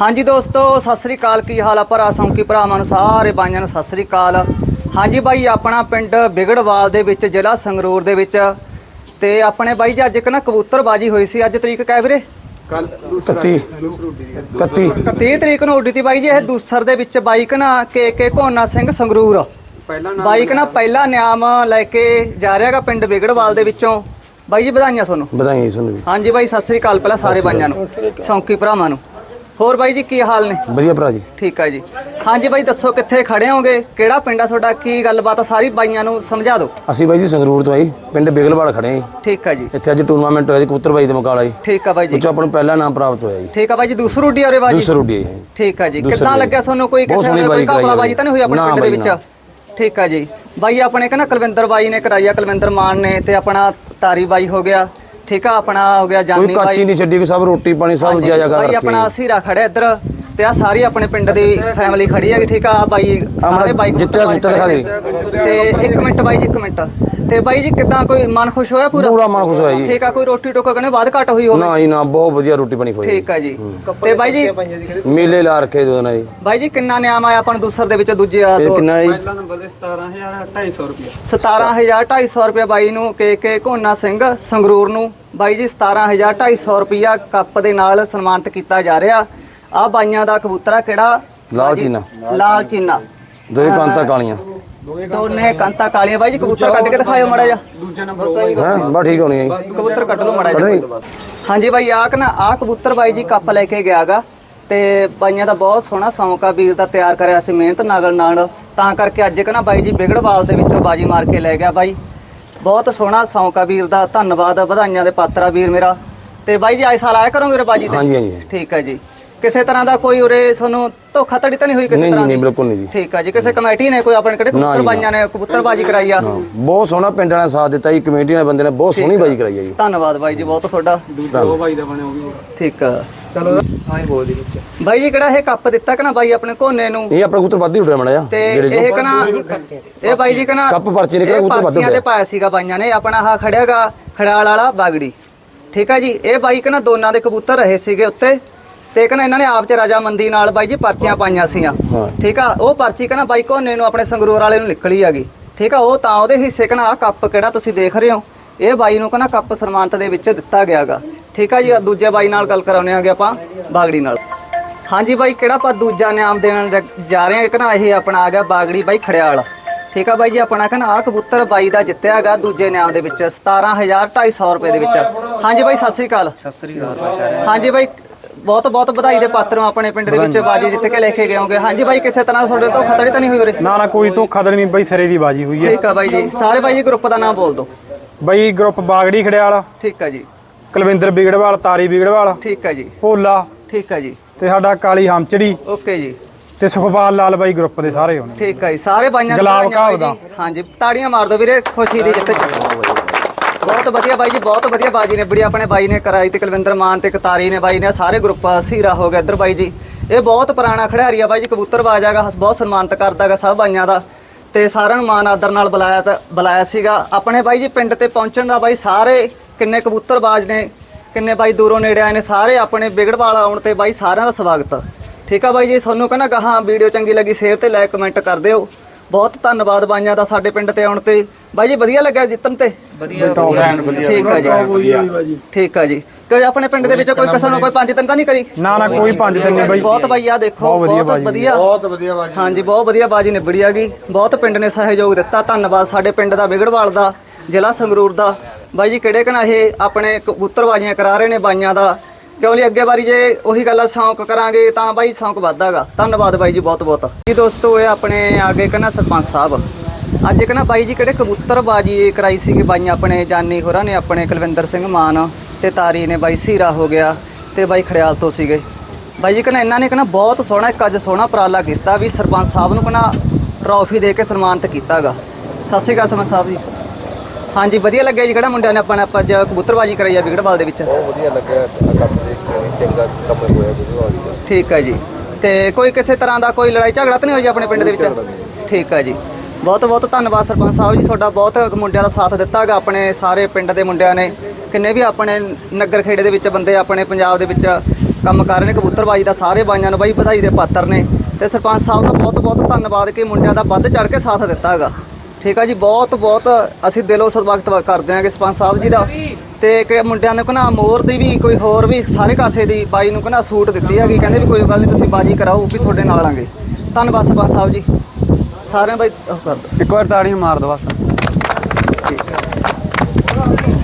ਹਾਂਜੀ ਦੋਸਤੋ ਸਤਿ ਸ੍ਰੀ ਅਕਾਲ। ਕੀ ਹਾਲ ਆ ਭਰਾ ਸੌਂਕੀ ਭਰਾਵਾਂ ਨੂੰ ਸਾਰੇ ਬਾਈਆਂ ਨੂੰ ਸਤਿ ਸ੍ਰੀ ਅਕਾਲ। ਹਾਂਜੀ ਬਾਈ ਆਪਣਾ ਪਿੰਡ ਬਿਗੜਵਾਲ ਦੇ ਵਿੱਚ ਜ਼ਿਲ੍ਹਾ ਸੰਗਰੂਰ ਦੇ ਵਿੱਚ। ਤੇ ਆਪਣੇ ਬਾਈ ਜੀ ਅੱਜ ਇੱਕ ਨਾ ਕਬੂਤਰਬਾਜੀ ਹੋਈ ਸੀ। ਅੱਜ ਤਰੀਕ ਕਿਹ ਵੀਰੇ? ਕੱਲ 31 31 30 ਤਰੀਕ ਨੂੰ ਉੱਡੀ ਤੀ ਬਾਈ ਜੀ ਇਹ ਦੂਸਰ ਦੇ ਵਿੱਚ ਬਾਈਕ ਨਾ ਕੇ ਕੇ ਘੋਨਾ ਸਿੰਘ ਸੰਗਰੂਰ। ਪਹਿਲਾ ਨਾਮ ਬਾਈਕ ਨਾ ਪਹਿਲਾ ਨਿਆਮ ਲੈ ਕੇ ਜਾ ਰਿਹਾਗਾ ਪਿੰਡ ਬਿਗੜਵਾਲ ਦੇ ਵਿੱਚੋਂ। ਬਾਈ ਜੀ ਵਧਾਈਆਂ ਤੁਹਾਨੂੰ। ਵਧਾਈਆਂ ਜੀ ਤੁਹਾਨੂੰ ਵੀ। ਹਾਂਜੀ ਬਾਈ ਸਤਿ ਸ੍ਰੀ ਅਕਾਲ। ਪਹਿਲਾਂ ਸਾਰੇ ਬਾਈਆਂ ਨੂੰ ਸੌਂਕੀ ਭਰਾਵਾਂ ਨੂੰ। ਹੋਰ ਬਾਈ ਜੀ ਕੀ ਹਾਲ ਨੇ? ਵਧੀਆ ਭਰਾ ਜੀ। ਠੀਕ ਆ ਜੀ। ਹਾਂਜੀ ਬਾਈ ਦੱਸੋ ਕਿੱਥੇ ਖੜੇ ਹੋਗੇ? ਕਿਹੜਾ ਪਿੰਡ ਆ ਤੁਹਾਡਾ? ਕੀ ਗੱਲਬਾਤ ਆ? ਸਾਰੀ ਬਾਈਆਂ ਨੂੰ ਸਮਝਾ ਦਿਓ। ਅਸੀਂ ਬਾਈ ਜੀ ਸੰਗਰੂਰ ਤੋਂ ਆਈ ਪਿੰਡ ਬਿਗਲਵਾਲ ਖੜੇ ਜੀ। ਠੀਕ ਆ ਜੀ। ਇੱਥੇ ਅੱਜ ਟੂਰਨਾਮੈਂਟ ਹੋਇਆ ਜੀ ਕਬੂਤਰਬਾਈ ਦੇ ਮੁਕਾਬਲਾ ਜੀ। ਠੀਕ ਆ ਬਾਈ ਜੀ। ਉੱਚ ਆਪਾਂ ਨੂੰ ਪਹਿਲਾ ਨਾਮ ਪ੍ਰਾਪਤ ਹੋਇਆ ਜੀ। ਠੀਕ ਆ ਬਾਈ ਜੀ ਦੂਸਰੂ ਡੀ ਔਰੇ ਬਾਜੀ? ਦੂਸਰਾ ਉੱਡੀ ਜੀ। ਠੀਕ ਆ ਜੀ। ਕਿੱਦਾਂ। ਲੱਗਿਆ ਤੁਹਾਨੂੰ? ਕੋਈ ਕਿਸੇ ਕੋਈ ਆ ਬਾਜੀ ਤਾਂ ਨਹੀਂ ਹੋਈ ਆਪਣੇ ਪਿੰਡ ਦੇ ਬਾਈ, ਵਿੱਚ। ਠੀਕ ਆ ਜੀ। ਬਾਈ ਆਪਣੇ ਕਹਿੰਦਾ ਕੁਲਵਿੰਦਰ ਬਾਈ ਨੇ ਕਰਾਈ ਆ ਕੁਲਵਿੰਦਰ ਮਾਨ ਨੇ ਤੇ ਆਪਣਾ ਤਾਰੀ ਬਾਈ ਹੋ ਗਿਆ। ਠੀਕ ਆ ਆਪਣਾ ਹੋ ਗਿਆ ਕੋਈ ਜਾਨੀ ਕੱਚੀ ਬਾਈ ਨਹੀਂ ਛੱਡੀ ਕਿ ਸਭ ਰੋਟੀ ਪਾਣੀ ਸਭ ਜਾਇਆ ਕਰ ਬਾਈ ਆਪਣਾ ਰੱਖੀ ਸੀਰਾ ਖੜਿਆ ਇੱਧਰ ਤੇ ਆ ਸਾਰੀ ਆਪਣੇ ਪਿੰਡ ਦੀ ਫੈਮਿਲੀ ਖੜੀ ਹੈਗੀ ਠੀਕ ਆ ਬਾਈ ਸਾਰੇ ਬਾਈ ਦਿਖਾ। ਤੇ ਇੱਕ ਮਿੰਟ ਬਾਈ ਜੀ ਇੱਕ ਮਿੰਟ। ਤੇ ਬਾਈ ਜੀ ਕਿਦਾਂ ਕੋਈ ਮਨ ਖੁਸ਼ ਹੋਇਆ ਪੂਰਾ? ਪੂਰਾ ਮਨ ਖੁਸ਼ ਹੋਇਆ ਜੀ। ਠੀਕ ਆ ਕੋਈ ਰੋਟੀ ਟੋਕਾ ਕਹਿੰਦੇ ਬਾਅਦ ਘਟ ਹੋਈ ਹੋਵੇ। ਨਾ ਜੀ ਨਾ ਬਹੁਤ ਵਧੀਆ ਰੋਟੀ ਪਾਣੀ ਖੋਈ ਠੀਕ ਆ ਜੀ। ਤੇ ਬਾਈ ਜੀ ਮੇਲੇ ਲਾ ਰੱਖੇ ਦੋ ਨਾ ਜੀ। ਬਾਈ ਜੀ ਕਿੰਨਾ ਨਿਆਮ ਆਇਆ ਆਪਾਂ ਨੂੰ ਦੂਸਰ ਦੇ ਵਿੱਚ ਦੂਜੇ ਆ ਤੋਂ ਕਿੰਨਾ ਜੀ? ਪਹਿਲਾ ਨੰਬਰ ਦੇ 17250 ਰੁਪਏ। 17250 ਰੁਪਏ ਬਾਈ ਨੂੰ ਕੇ ਕੇ ਘੋਨਾ ਸਿੰਘ ਸੰਗਰੂਰ ਨੂੰ। ਬਾਈ ਜੀ 17250 ਰੁਪਿਆ ਕੱਪ ਦੇ ਨਾਲ ਸਨਮਾਨਿਤ ਕੀਤਾ ਜਾ ਰਿਹਾ। ਆ ਬਾਈਆਂ ਦਾ ਕਬੂਤਰਾ ਕਿਹੜਾ? ਲਾਲ ਚੀਨਾ। ਲਾਲ ਚੀਨਾ। ਦੋਏ ਕਾਂਤਾ ਕਾਲੀਆਂ। ਦੋਨੇ ਕੰਤਾ ਕਾਲੀਆਂ ਬਾਈ ਜੀ ਕਬੂਤਰ ਕੱਢ ਕੇ ਦਿਖਾਇਓ ਮੜਾ ਜਾ ਦੂਜਾ ਨੰਬਰ ਹੈ ਬਾ ਠੀਕ ਹੋਣੀ ਹੈ। ਜੀ ਕਬੂਤਰ ਕੱਢ ਲਓ ਮੜਾ? ਜਾ ਹਾਂਜੀ ਬਾਈ ਆਹ ਨਾ ਆ ਕਬੂਤਰ ਬਾਈ ਜੀ ਕੱਪ ਲੈ ਕੇ ਗਿਆਗਾ ਤੇ ਬਾਈਆਂ ਦਾ ਬਹੁਤ ਸੋਹਣਾ ਸ਼ੌਂਕ ਆ ਵੀਰ ਦਾ ਤਿਆਰ ਕਰਿਆ ਸੀ ਮਿਹਨਤ ਨਾਲ ਨਾਲ। ਤਾਂ ਕਰਕੇ ਅੱਜ ਕਨਾ ਬਾਈ ਜੀ ਬਿਗੜਵਾਲ ਦੇ ਵਿੱਚੋਂ ਬਾਜੀ ਮਾਰ ਕੇ ਲੈ ਗਿਆ ਬਾਈ। ਬਹੁਤ ਸੋਹਣਾ ਸ਼ੌਂਕ ਆ ਵੀਰ ਦਾ। ਧੰਨਵਾਦ ਵਧਾਈਆਂ ਦੇ ਪਾਤਰ ਆ ਵੀਰ ਮੇਰਾ। ਤੇ ਬਾਈ ਜੀ ਆਏ ਸਾਲ ਆਇਆ ਕਰੋਗੇ ਬਾਜੀ ਤੇ? ਹਾਂਜੀ ਹਾਂਜੀ। ਠੀਕ ਹੈ ਜੀ। ਕਿਸੇ ਤਰ੍ਹਾਂ ਦਾ ਕੋਈ ਉਰੇ ਤੁਹਾਨੂੰ ਧੋਖਾ ਧੜੀ ਤਾਂ ਨਹੀਂ ਹੋਈ ਕਿਸੇ ਨਹੀਂ ਜੀ ਤਰ੍ਹਾਂ ਨਹੀਂ ਦੀ? ਬਿਲਕੁਲ ਨਹੀਂ ਜੀ। ਠੀਕ ਹੈ ਜੀ ਕਿਸੇ ਕਮੇਟੀ ਨੇ ਕੋਈ ਆਪਣੇ ਕਿਹੜੇ ਨਾ ਕਬੂਤਰ ਜੀ, ਬਾਈਆਂ ਨੇ ਕਬੂਤਰ ਬਾਜੀ ਕਰਾਈ ਆ? ਹਾਂ, ਬਹੁਤ ਸੋਹਣਾ ਪਿੰਡ ਵਾਲਿਆਂ ਨੇ ਸਾਥ ਦਿੱਤਾ ਜੀ ਕਮੇਟੀ ਵਾਲੇ ਬੰਦੇ ਨੇ ਬਹੁਤ ਸੋਹਣੀ ਬਾਜੀ ਕਰਾਈ ਹੈ ਜੀ। ਧੰਨਵਾਦ ਬਾਈ ਜੀ ਬਹੁਤ ਤੁਹਾਡਾ ਦੂਜਾ ਉਹ ਬਾਈ ਦਾ ਬਣਿਆ ਉਹ ਵੀ ਠੀਕ ਆ। ਚਲੋ ਬਾਈ ਜੀ ਕਿਹੜਾ ਇਹ ਕੱਪ ਦਿੱਤਾ ਕਿ ਨਾ ਬਾਈ ਆਪਣੇ ਕੋਨੇ ਨੂੰ? ਇਹ ਆਪਣਾ ਕਬੂਤਰ ਵੱਧ ਹੀ ਉੱਡਿਆ ਮੜਾ ਜਾ ਤੇ ਇਹ ਕਨਾ ਇਹ ਬਾਈ ਜੀ ਕਨਾ ਕੱਪ ਪਰਚੀ ਨਿਕਲਿਆ, ਕਬੂਤਰ ਵੱਧ ਤੇ। ਪਾਇਆ ਸੀਗਾ ਬਾਈਆਂ ਨੇ ਆਪਣਾ ਆਹ ਖੜਿਆਗਾ ਖੜਾਲ ਵਾਲਾ ਬਾਗੜੀ। ਠੀਕ ਆ ਜੀ ਇਹ ਬਾਈ ਕਨਾ ਦੋਨਾਂ ਦੇ ਕਬੂਤਰ ਰਹੇ ਸੀਗੇ ਉੱਤੇ? ਤੇ ਕਨਾ ਇਹਨਾਂ ਨੇ ਆਪ ਚ ਰਾਜਾਮੰਦੀ ਨਾਲ ਬਾਈ ਜੀ ਪਰਚੀਆਂ ਪਾਈਆਂ ਸੀਆਂ। ਹਾਂ। ਠੀਕ ਆ? ਉਹ ਪਰਚੀ ਕਨਾ ਬਾਈ ਕੋਨੇ ਨੂੰ ਆਪਣੇ ਸੰਗਰੂਰ ਵਾਲੇ ਨੂੰ ਨਿਕਲੀ ਹੈਗੀ। ਠੀਕ ਆ? ਉਹ ਤਾਂ ਉਹਦੇ ਹਿੱਸੇ ਕਨਾ ਆ ਕੱਪ ਕਿਹੜਾ ਤੁਸੀਂ ਦੇਖ ਰਹੇ ਹੋ? ਇਹ ਬਾਈ ਨੂੰ ਕਨਾ ਕੱਪ ਸਨਮਾਨਤ ਦੇ ਵਿੱਚ ਦਿੱਤਾ ਗਿਆਗਾ ਠੀਕ ਆ ਜੀ? ਆਹ ਦੂਜੇ ਬਾਈ ਨਾਲ ਗੱਲ ਕਰਾਉਣੇ ਆਗੇ ਆਪਾਂ ਬਾਗੜੀ ਨਾਲ। ਹਾਂਜੀ ਬਾਈ ਕਿਹੜਾ ਆਪਾਂ ਦੂਜਾ ਨਾਮ ਦੇਣ ਜਾ- ਜਾ ਰਹੇ ਹਾਂ? ਕਿ ਨਾ ਇਹ ਆਪਣਾ ਆ ਗਿਆ ਬਾਗੜੀ ਬਾਈ ਖੜਿਆਲ। ਠੀਕ ਆ ਬਾਈ ਜੀ? ਆਪਣਾ ਕਹਿੰਦਾ ਆ ਕਬੂਤਰ ਬਾਈ ਦਾ ਜਿੱਤਿਆ ਹੈਗਾ ਦੂਜੇ ਨਾਮ ਦੇ ਵਿੱਚ 17250 ਰੁਪਏ ਦੇ ਵਿੱਚ। ਹਾਂਜੀ ਬਾਈ ਸਤਿ ਸ੍ਰੀ ਅਕਾਲ। ਸਤਿ ਸ੍ਰੀ ਅਕਾਲ ਹਾਂਜੀ ਬਾਈ ਬਹੁਤ ਬਹੁਤ ਵਧਾਈ ਦੇ ਪਾਤਰ ਹੋ ਆਪਣੇ ਪਿੰਡ ਦੇ ਵਿੱਚ ਬਾਜੀ ਜਿੱਤ ਕੇ ਲੈ ਕੇ ਗਏ ਹੋਗੇ। ਹਾਂਜੀ ਬਾਈ ਕਿਸੇ ਤਰ੍ਹਾਂ ਤੁਹਾਡੇ ਤੋਂ ਖਤਰੇ ਤਾਂ ਨਹੀਂ ਹੋਈ ਉਰੇ? ਨਾ ਨਾ ਕੋਈ ਧੋਖਾ ਤਾਂ ਨਹੀਂ ਬਈ ਸਿਰੇ ਦੀ ਬਾਜੀ ਹੋਈ ਹੈ। ਠੀਕ ਆ ਬਾਈ ਜੀ। ਸਾਰੇ ਬਾਈ ਜੀ ਗਰੁੱਪ ਦਾ ਨਾਮ ਬੋਲ ਦਿਓ। ਬਈ ਗਰੁੱਪ ਬਾਗੜੀ ਖੜਿਆਲ ਠੀਕ ਆ ਜੀ। ਕੁਲਵਿੰਦਰ ਬਿਗੜਵਾਲ ਤਾਰੀ ਬਿਗੜਵਾਲ ਠੀਕ ਆ ਜੀ। ਭੋਲਾ ਠੀਕ ਆ ਜੀ। ਤੇ ਸਾਡਾ ਕਾਲੀ ਹਮਚੜੀ ਓਕੇ ਜੀ। ਤੇ ਸੁਖਪਾਲ ਲਾਲ ਬਾਈ ਗਰੁੱਪ ਦੇ ਸਾਰੇ ਹੋਣੇ। ਠੀਕ ਆ ਜੀ। ਸਾਰੇ ਬਾਈਆਂ ਨੂੰ ਗੁਲਾਬ ਵਧਾਈਆਂ ਬਾਈ ਜੀ। ਹਾਂਜੀ ਤਾੜੀਆਂ ਮਾਰ ਦਿਓ ਵੀਰੇ ਖੁਸ਼ੀ ਦੀ ਜਿੱਤ ਚ। ਬਹੁਤ ਵਧੀਆ ਬਾਈ ਜੀ, ਬਹੁਤ ਵਧੀਆ ਬਾਜੀ ਨੇ ਬੜੀ ਆਪਣੇ ਬਾਈ ਨੇ, ਕਰਾਈ ਤੇ ਕੁਲਵਿੰਦਰ ਮਾਨ ਤੇ ਕਤਾਰੀ ਨੇ ਬਾਈ ਨੇ, ਸਾਰੇ ਗਰੁੱਪ ਸੀਰਾ ਹੋ ਗਿਆ ਇੱਧਰ ਬਾਈ ਜੀ। ਇਹ ਬਹੁਤ ਪੁਰਾਣਾ ਖਿਡਾਰੀ ਆ ਬਾਈ ਜੀ ਕਬੂਤਰਬਾਜ਼ ਹੈਗਾ ਬਹੁਤ ਸਨਮਾਨਿਤ ਕਰਦਾਗਾ ਸਭ ਬਾਈਆਂ ਦਾ। ਤੇ ਸਾਰਿਆਂ ਨੂੰ ਮਾਨ ਆਦਰ ਨਾਲ ਬੁਲਾਇਆ ਤਾਂ, ਬੁਲਾਇਆ ਸੀਗਾ। ਆਪਣੇ ਬਾਈ ਜੀ ਪਿੰਡ ਤੇ ਪਹੁੰਚਣ ਦਾ ਬਾਈ ਸਾਰੇ ਕਿੰਨੇ ਕਬੂਤਰਬਾਜ਼ ਨੇ, ਕਿੰਨੇ ਬਾਈ ਦੂਰੋਂ ਨੇੜੇ ਆਏ ਨੇ, ਸਾਰੇ ਆਪਣੇ ਵਿਗੜਵਾਲ ਆਉਣ ਤੇ ਬਾਈ ਸਾਰਿਆਂ ਦਾ ਸਵਾਗਤ। ਠੀਕ ਆ ਬਾਈ ਜੀ, ਤੁਹਾਨੂੰ ਕਹਿੰਦਾ ਗਾਹਾਂ ਵੀਡੀਓ ਚੰਗੀ ਲੱਗੀ, ਸ਼ੇਅਰ ਤੇ ਲਾਈਕ, ਕਮੈਂਟ ਕਰ ਦਿਓ। ਬਹੁਤ ਧੰਨਵਾਦ ਬਾਈਆਂ ਦਾ ਸਾਡੇ ਪਿੰਡ ਤੇ ਆਉਣ ਤੇ। ਬਾਈ ਜੀ ਵਧੀਆ ਲੱਗਿਆ ਜਿੱਤਣ ਤੇ? ਠੀਕ ਆ ਜੀ। ਠੀਕ ਆ ਜੀ। ਕਿ ਆਪਣੇ ਪਿੰਡ ਦੇ ਵਿੱਚ ਕੋਈ ਕਿਸੇ ਨੂੰ ਕੋਈ ਪੰਜ ਤਿੰਨ ਤਾਂ ਨਹੀਂ ਕਰੀ? ਨਾ ਨਾ ਕੋਈ ਪੰਜ ਦਿਨ ਨਹੀਂ ਬਈ। ਬਹੁਤ ਬਾਈ ਆ ਦੇਖੋ ਬਹੁਤ ਵਧੀਆ ਬਹੁਤ। ਵਧੀਆ। ਵਧੀਆ ਬਾਜੀ। ਹਾਂਜੀ ਬਹੁਤ ਵਧੀਆ ਬਾਜੀ ਨਿਬੜੀ ਹੈਗੀ ਬਹੁਤ ਪਿੰਡ ਨੇ ਸਹਿਯੋਗ ਦਿੱਤਾ। ਧੰਨਵਾਦ ਸਾਡੇ ਪਿੰਡ ਦਾ ਵਿਗੜਵਾਲ ਦਾ ਜ਼ਿਲ੍ਹਾ ਸੰਗਰੂਰ ਦਾ। ਬਾਈ ਜੀ ਕਿਹੜੇ ਕਨਾ ਇਹ ਆਪਣੇ ਕਬੂਤਰਬਾਜ਼ੀਆਂ ਕਰਾ ਰਹੇ ਨੇ ਬਾਈਆਂ ਦਾ? ਕਿਉਂ ਲਈ ਅੱਗੇ ਵਾਰੀ ਜੇ ਉਹੀ ਗੱਲਾਂ ਸ਼ੌਂਕ ਕਰਾਂਗੇ ਤਾਂ ਬਾਈ ਸ਼ੌਂਕ ਵੱਧਦਾਗਾ। ਧੰਨਵਾਦ ਬਾਈ ਜੀ ਬਹੁਤ ਬਹੁਤ। ਜੀ ਦੋਸਤੋ, ਇਹ ਆਪਣੇ ਆਗੇ ਕਹਿੰਦਾ ਸਰਪੰਚ ਸਾਹਿਬ। ਅੱਜ ਕਹਿੰਦਾ ਬਾਈ ਜੀ ਕਿਹੜੇ ਕਬੂਤਰਬਾਜੀ ਕਰਾਈ ਸੀ ਕਿ ਬਾਈਆਂ ਆਪਣੇ ਜਾਨੀ ਹੋਰਾਂ ਨੇ, ਆਪਣੇ ਕੁਲਵਿੰਦਰ ਸਿੰਘ ਮਾਨ ਤੇ ਤਾਰੀ ਨੇ ਬਾਈ, ਸੀਰਾ ਹੋ ਗਿਆ ਤੇ ਬਾਈ ਖੜਿਆਲ ਤੋਂ ਸੀਗੇ। ਬਾਈ ਜੀ ਕਹਿੰਦਾ ਇਹਨਾਂ ਨੇ ਕਹਿੰਦਾ ਬਹੁਤ ਸੋਹਣਾ, ਇੱਕ ਅੱਜ ਸੋਹਣਾ ਉਪਰਾਲਾ ਕੀਤਾ ਵੀ ਸਰਪੰਚ ਸਾਹਿਬ ਨੂੰ ਕਹਿੰਦਾ ਟਰੋਫੀ ਦੇ ਕੇ ਸਨਮਾਨਿਤ ਕੀਤਾਗਾ। ਸਤਿ ਸ਼੍ਰੀ ਅਕਾਲ ਸਰਪੰਚ ਸਾਹਿਬ ਜੀ। ਹਾਂਜੀ ਵਧੀਆ ਲੱਗਿਆ ਜੀ ਕਿਹੜਾ ਮੁੰਡਿਆਂ ਨੇ ਆਪਾਂ ਨੇ ਆਪਾਂ ਅੱਜ ਕਬੂਤਰਬਾਜੀ ਕਰਾਈ ਆ ਵਿਗੜਵਾਲ ਦੇ ਵਿੱਚ? ਵਧੀਆ ਲੱਗਿਆ ਕੰਮ ਦੇ ਚੰਗਾ ਕੰਮ ਹੋਇਆ ਦਾ। ਠੀਕ ਹੈ ਜੀ। ਤੇ ਕੋਈ ਕਿਸੇ ਤਰ੍ਹਾਂ ਦਾ ਕੋਈ ਲੜਾਈ ਝਗੜਾ ਤਾਂ ਨਹੀਂ ਹੋਈ ਆਪਣੇ ਪਿੰਡ ਦੇ ਵਿੱਚ? ਠੀਕ ਹੈ ਜੀ। ਬਹੁਤ ਬਹੁਤ ਧੰਨਵਾਦ ਸਰਪੰਚ ਸਾਹਿਬ ਜੀ ਤੁਹਾਡਾ ਬਹੁਤ ਮੁੰਡਿਆਂ ਦਾ ਸਾਥ ਦਿੱਤਾਗਾ ਆਪਣੇ ਸਾਰੇ ਪਿੰਡ ਦੇ ਮੁੰਡਿਆਂ ਨੇ। ਕਿੰਨੇ ਵੀ ਆਪਣੇ ਨਗਰ ਖੇੜੇ ਦੇ ਵਿੱਚ ਬੰਦੇ ਆਪਣੇ ਪੰਜਾਬ ਦੇ ਵਿੱਚ ਕੰਮ ਕਰ ਰਹੇ ਨੇ ਕਬੂਤਰਬਾਜੀ ਦਾ ਸਾਰੇ ਬਾਈਆਂ ਨੂੰ ਬਾਈ ਵਧਾਈ ਦੇ ਪਾਤਰ ਨੇ। ਤੇ ਸਰਪੰਚ ਸਾਹਿਬ ਦਾ ਬਹੁਤ ਬਹੁਤ ਧੰਨਵਾਦ ਕਿ ਮੁੰਡਿਆਂ ਦਾ ਵੱਧ ਚੜ ਕੇ ਸਾਥ ਦਿੱਤਾ ਹੈਗਾ ਠੀਕ ਆ ਜੀ ਬਹੁਤ ਬਹੁਤ ਅਸੀਂ ਦਿਲੋਂ ਸਵਾਗਤ ਕਰਦੇ ਹਾਂ ਕਿ ਸਰਪੰਚ ਸਾਹਿਬ ਜੀ ਦਾ। ਤੇ ਕਿ ਮੁੰਡਿਆਂ ਨੇ ਕਹਣਾ ਮੋਰ ਦੀ ਵੀ ਕੋਈ ਹੋਰ ਵੀ ਸਾਰੇ ਕਾਸੇ ਦੀ ਬਾਈ ਨੂੰ ਕਹਣਾ ਸੂਟ ਦਿੱਤੀ ਹੈਗੀ ਕਹਿੰਦੇ ਵੀ ਕੋਈ ਗੱਲ ਨਹੀਂ ਤੁਸੀਂ ਬਾਜੀ ਕਰਾਓ ਵੀ ਤੁਹਾਡੇ ਨਾਲ ਆਂਗੇ। ਧੰਨਵਾਦ ਸਰਪੰਚ ਸਾਹਿਬ ਜੀ। ਸਾਰਿਆਂ ਬਾਈ ਉਹ ਕਰ ਦਿਓ ਇੱਕ ਵਾਰ ਤਾੜੀਆਂ ਮਾਰ ਦੋ ਬਸ।